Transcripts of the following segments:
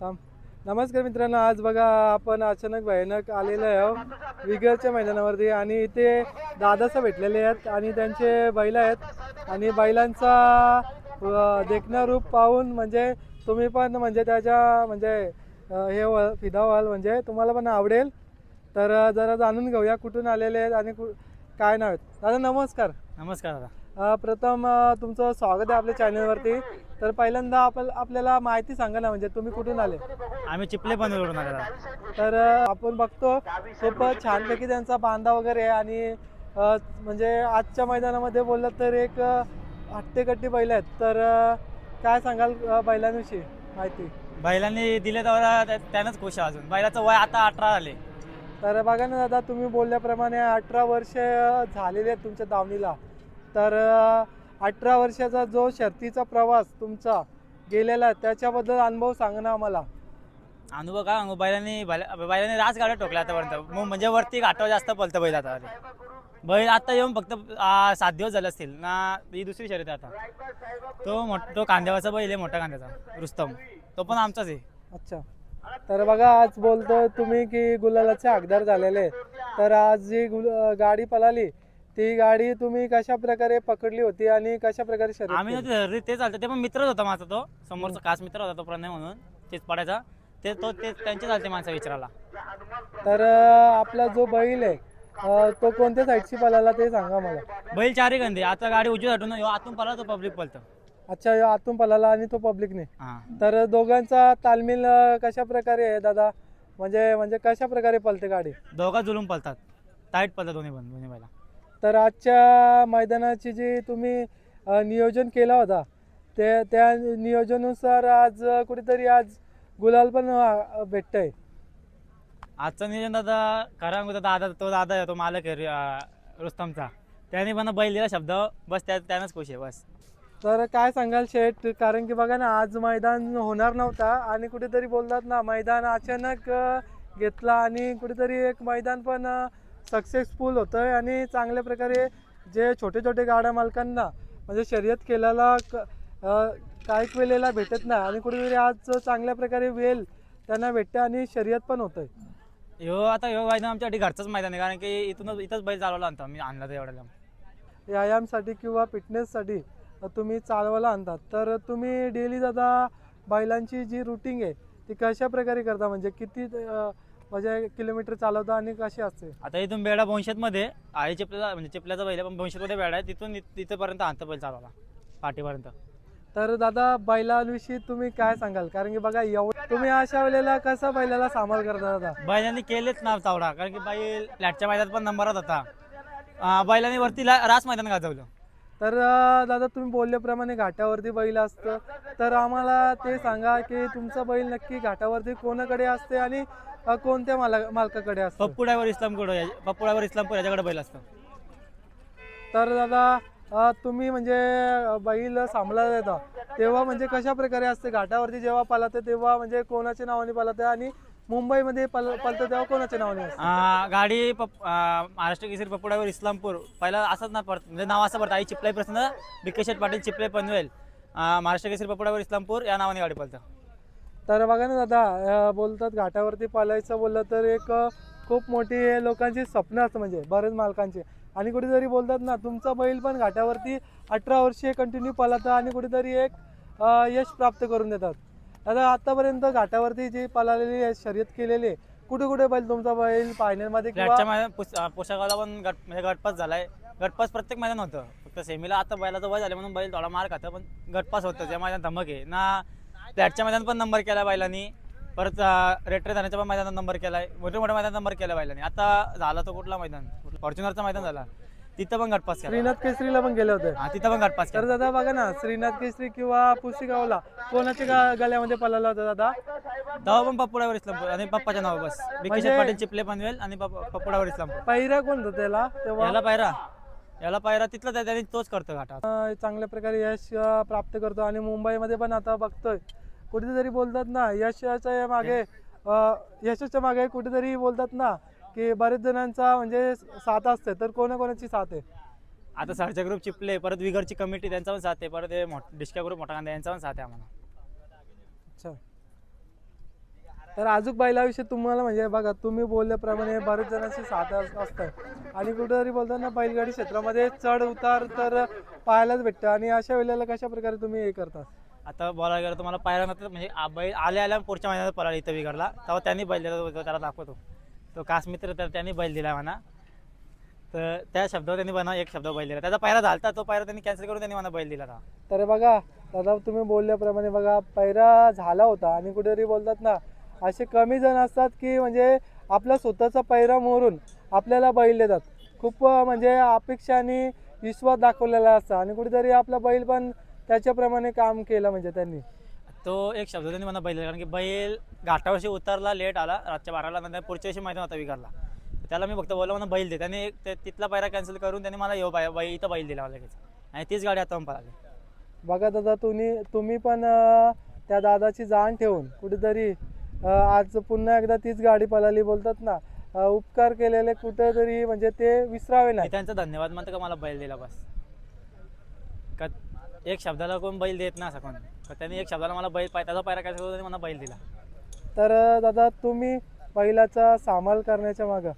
थांब. नमस्कार मित्रांनो आज बघा आपण अचानक भयानक आलेलो आहे हो, विगरच्या मैदानावरती आणि इथे दादासा भेटलेले आहेत आणि त्यांचे बैल आहेत. आणि बैलांचा देखणं रूप पाहून म्हणजे तुम्ही पण म्हणजे त्याच्या म्हणजे हे व्हाल- फिदा व्हाल म्हणजे तुम्हाला पण आवडेल. तर जरा जाणून घेऊया कुठून आलेले आहेत आणि कु- काय नाव आहेत. दादा नमस्कार. नमस्कार दादा. प्रथम तुमचं स्वागत आहे आपल्या चॅनलवरती. तर पहिल्यांदा आपण आपल्याला माहिती सांगा ना म्हणजे तुम्ही कुठून आले? आम्ही चिपले आले दादा तर आपण बघतो खूप छानपैकी त्यांचा बांधा वगैरे आहे आणि म्हणजे आजच्या मैदानामध्ये बोललं तर एक हट्टेकट्टी बैल आहेत. तर काय सांगाल बैलांविषयी माहिती? बैलांनी दिले त्या- त्यानंच खुश आहे अजून. बैलाचं वय आता अठरा झाले. तर बघा ना दादा तुम्ही बोलल्याप्रमाणे अठरा वर्ष झालेली आहेत तुमच्या दावणीला. तर अठरा वर्षाचा जो शर्तीचा प्रवास तुमचा गेलेला त्याच्याबद्दल अनुभव सांगा ना आम्हाला. अनुभव काय? सांगू बैलांनी बैला- बैलांनी रास गाड्या टोकल्या आतापर्यंत. मग म्हणजे वरती घाटावर जास्त पलतं बैल आता. बैल आता येऊन फक्त सात दिवस झाले असतील. ना ही दुसरी शर्यत आता. तो मोठ तो कांद्यावाचा बैल आहे मोठा कांद्याचा. रुस्तम. तो पण आमचाच आहे. अच्छा. तर बघा आज बोलतोय तुम्ही की गुलालाचे हकदार झालेले. तर आज जी गुल गाडी पळाली ती गाडी तुम्ही कशा प्रकारे पकडली होती आणि कशा प्रकारे शर्यत आम्ही केली? ते चालतं. ते पण मित्रच होता माझा तो. समोरचा खास मित्र होता तो प्रणय म्हणून तेच पडायचा. ते तो ते त्यांचे चालते माणसं विचारायला. तर अं, आपला जो बैल आहे अं, तो कोणत्या साईडची पळाला ते सांगा मला. बैल चारही गंदे. आता गाडी उजवी हटून ह्यो आतून पळा तो पब्लिक पळतं. अच्छा ह्यो आतून पळाला आणि तो पब्लिकने हा. तर दोघांचा तालमील अं, कशा प्रकारे आहे दादा? म्हणजे म्हणजे कशा प्रकारे पळते गाडी? दोघा जुलून पळतात. टाईट पळतात दोन्ही पण दोन्ही बैला. तर आजच्या मैदानाची जी तुम्ही नियोजन केला होता ते त्या नियोजनानुसार आज कुठेतरी आज गुलाल पण भेटतंय. आजचं नियोजन दादा खरं तर दादा तो दादा आहे तो मालक आहे अं, रुस्तमचा. त्याने पण बैल दिला शब्द बस त्या त्यानंच खुश आहे बस. तर काय सांगाल शेठ? कारण की बघा ना आज मैदान होणार नव्हता आणि कुठेतरी बोलतात ना मैदान अचानक अ, घेतला आणि कुठेतरी एक मैदान पण सक्सेसफुल होतंय आणि चांगल्या प्रकारे जे छोटे छोटे गाड्या मालकांना म्हणजे शर्यत केल्याला क- अ, काही वेळेला भेटत नाही आणि कुठेतरी आज चांगल्या प्रकारे वेळ त्यांना भेटते आणि शर्यत पण होतंय. ह्यो आता ह्यो मैदान आमच्यासाठी घरचंच मैदान आहे कारण की इथूनच इथंच बैल चालवला आणतो मी आणला तर एवढ्याला. व्यायामसाठी किंवा फिटनेससाठी तुम्ही चालवायला आणतात. तर तुम्ही डेली दादा बैलांची जी रुटीन आहे ती कशा प्रकारे करता? म्हणजे किती म्हणजे किलोमीटर चालवता आणि कशी असते? आता इथून बेडा मध्ये आहे चिपल्याचा म्हणजे चिपल्याचा बैल पण मध्ये बेडा आहे तिथून तिथपर्यंत आणतो बैल चालवला पाठीपर्यंत. तर दादा बैलांविषयी तुम्ही काय सांगाल? कारण की बघा एवढं तुम्ही अशा वेळेला कसा बैलाला सांभाळ करता दादा? बैलांनी केलेच नाव चावडा कारण की बैल फ्लॅटच्या मैदानात पण नंबरात होता बैलांनी वरती ला- रास मैदान गाजवलं. तर दादा तुम्ही बोलल्याप्रमाणे घाटावरती बैल असतं. तर आम्हाला ते सांगा की तुमचं बैल नक्की घाटावरती कोणाकडे असते आणि कोणत्या माला मालकाकडे असतं? पप्पू ड्रायव्हर इस्लामपूर पप्पू ड्रायव्हर इस्लामपूर याच्याकडे बैल असतं. तर दादा अ, तुम्ही म्हणजे बैल सांभाळायला येता. तेव्हा म्हणजे कशा प्रकारे असते? घाटावरती जेव्हा पळते तेव्हा म्हणजे कोणाच्या नावाने पळते आणि मुंबईमध्ये पल पळतं तेव्हा कोणाच्या नावाने असते? अं, गाडी पप अं, महाराष्ट्र केसरी पप्पू ड्रायव्हर इस्लामपूर. पहिला असंच ना पडत. म्हणजे नाव असं पडतं. आई चिपलाई प्रसन्न विकेशेट पाटील चिपले पनवेल. अं, महाराष्ट्र केसरी पप्पू ड्रायव्हर इस्लामपूर या नावाने गाडी पळतं तर बघा ना दादा अ, बोलतात घाटावरती पळायचं बोललं तर एक अ, खूप मोठी लोकांची स्वप्न असतं म्हणजे बरेच मालकांचे. आणि कुठेतरी बोलतात ना तुमचा बैल पण घाटावरती अठरा वर्षे कंटिन्यू पळतं आणि कुठेतरी एक अ, यश प्राप्त करून देतात. आता आतापर्यंत घाटावरती जी पळालेली आहे, शर्यत केलेली आहे, कुठे कुठे बैल तुमचा बैल फायनलमध्ये किंवा पोशाखाला पण गट म्हणजे गटपास झालाय. गटपास प्रत्येक मैदान होतं. फक्त सेमीला आता बैलाचं वय झालं म्हणून बैल थोडा मार खातं पण गटपास होतं. त्या मैदान धमक आहे. ना फ्लॅटच्या मैदान पण नंबर केला बैलांनी. परत रेटरे धाण्याच्या पण मैदानात नंबर केलाय. मोठ्या मोठ्या मैदान नंबर केला बैलांनी. आता झाला तो कुठला मैदान? फॉर्च्युनरचा मैदान झाला. तिथं पण गटपास केला. श्रीनाथ केसरीला पण गेले होते. हा तिथं पण गटपास तर केला. दादा बघा ना श्रीनाथ केसरी किंवा पुशिगावला कोणाच्या गा- गळ्यामध्ये पळाला होता दादा? तेव्हा पण पप्पुडावर इस्लामपूर आणि पप्पाच्या नाव बस. विकेश म्हणजे- पाटील चिपले पनवेल आणि पप्प- पप्पुडावर इस्लामपूर. पहिरा कोण होता त्याला? तेव्हा? याला पायरा. याला पायरा तिथला त्या- त्याने तोच करतो घाटात अं, चांगल्या प्रकारे यश अं, प्राप्त करतो आणि मुंबईमध्ये पण आता बघतोय. कुठेतरी बोलतात ना यशाच्या मागे अं, यशाच्या मागे कुठेतरी बोलतात ना की बरेच जणांचा म्हणजे साथ असते तर कोणाकोणाची साथ आहे? आता सरच्या ग्रुप चिपले परत विगरची कमिटी त्यांचा पण साथ आहे परत हे मोठ डिस्का ग्रुप मोठा कांदा यांचा पण साथ आहे आम्हाला. अच्छा. तर अजून बैलाविषयी तुम्हाला म्हणजे बघा तुम्ही बोलल्याप्रमाणे बरेच जणांची साथ अस- असतात. आणि कुठेतरी बोलताना बैलगाडी क्षेत्रामध्ये चढ उतार तर पाहायलाच भेटतं. आणि अशा वेळेला कशा प्रकारे तुम्ही हे करता? आता बोलायला गेलं तर मला पाहिला नंतर म्हणजे आ- बैल आल्या आल्या पुढच्या महिन्यात पळाला इथं विगरला तेव्हा त्यांनी बैल दिला त्याला दाखवतो. तो कास मित्र तर त्यांनी बैल दिला म्हणा. तर त्या शब्दावर त्यांनी म्हणा एक शब्द बैल दिला. त्याचा पायरा झालता तो पायरा त्यांनी कॅन्सल करून त्यांनी मला बैल दिला होता. तर बघा दादा तुम्ही बोलल्याप्रमाणे बघा पैरा झाला होता आणि कुठेतरी बोलतात ना असे कमी जण असतात की म्हणजे आपला स्वतःचा पैरा मोरून आपल्याला बैल देतात. खूप म्हणजे अपेक्षा आणि विश्वास दाखवलेला असता आणि कुठेतरी आपला बैल पण त्याच्याप्रमाणे काम केलं म्हणजे त्यांनी. तो एक शब्द त्यांनी मला बैल दिला कारण की बैल घाटावर्षी उतरला लेट आला रातच्या बाराला नंतर पुढच्या वर्षी मैदान होता विकारला त्याला मी फक्त बोललो मला बैल दे. त्याने तिथला पायरा कॅन्सल करून त्यांनी मला यो बाय बैल इथं बैल दिला मला लगेच. आणि तीच गाडी आता पळाली बघा दादा तुम्ही तुम्ही पण त्या दादाची जाण ठेवून कुठेतरी आज पुन्हा एकदा तीच गाडी पळाली बोलतात ना. उपकार केलेले कुठेतरी म्हणजे ते विसरावे नाही त्यांचा धन्यवाद म्हणतो का मला बैल दिला बस. का एक शब्दाला कोण बैल देत ना असं कोण? तर त्यांनी एक शब्दाला मला बैल पाय त्याचा पायरा करून त्यांनी मला बैल दिला. तर अं, दादा तुम्ही बैलाचा सांभाळ करण्याच्या मागं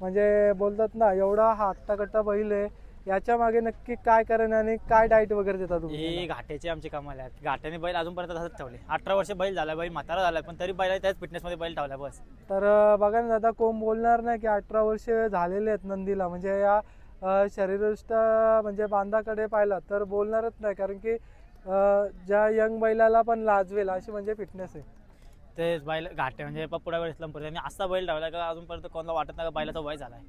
म्हणजे बोलतात ना एवढा हा हट्टाकट्टा बैल आहे याच्या मागे नक्की काय करणं आणि काय डाईट वगैरे देता तुम्ही ही? घाट्याची आमची कमाल घाट्याने बैल अजूनपर्यंत तसंच ठेवले. अठरा वर्ष बैल झाला बैल म्हातारा झाला पण तरी बैल त्याच फिटनेसमध्ये बैल ठेवला बस. तर अं, बघा ना दादा कोण बोलणार नाही की अठरा वर्ष झालेले आहेत नंदीला म्हणजे या अं, शरीरदृष्ट म्हणजे बांधाकडे पाहिला तर बोलणारच नाही कारण की ज्या यंग बैलाला पण लाजवेल अशी म्हणजे फिटनेस आहे. ते बैल घाटे म्हणजे पुढे वेळ इस्लामपूर त्यांनी असा बैल ठेवला का अजूनपर्यंत कोणाला वाटत नाही का बैलाचा वय झालाय.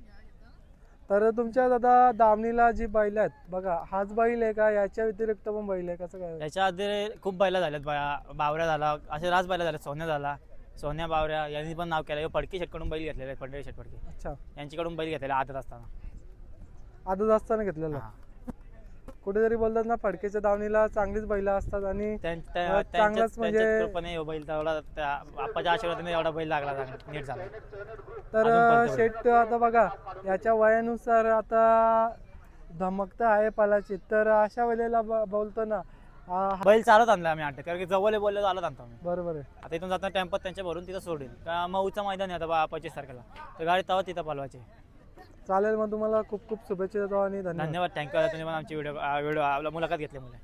तर तुमच्या दादा दामणीला जी बैल आहेत बघा हाच बैल आहे का? याच्या व्यतिरिक्त पण बैल आहे? कसं काय? याच्या आधी खूप बैला झाल्यात बा- बावऱ्या झाला असे राज बैला झाले सोन्या झाला सोन्या बावऱ्या यांनी पण नाव केलं हे फडकी शेटकडून बैल घेतलेले फडके शेट फडके अच्छा. यांच्याकडून बैल घेतलेले आदत असताना. आदत असताना घेतलेलं. कुठेतरी बोलतात ना फडकेच्या दावणीला चांगलीच बैल असतात आणि चांगलाच म्हणजे- बैल आशीर्वादाने एवढा बैल लागला नीट झाला. तर. शेट आता बघा याच्या वयानुसार आता धमकता आहे पालाची. तर अशा वेळेला बोलतो ना बैल चालत आणला आम्ही अड्ड्यात कारण की जवळ बोलले चालत आणतो आम्ही. बरोबर आहे. आता इथून जाताना टेम्पात त्यांच्या भरून तिथं सोडेल. का मऊचं मैदान आहे आता पंचवीस तारखेला. तर गाडी तेव्हा तिथं पालवायची. चालेल मग तुम्हाला खूप खूप शुभेच्छा देतो आणि धन्यवाद. धन्यवाद. थँक्यू तुम्ही पण आमची व्हिडिओ व्हिडिओ मुलाखत घेतली मुले.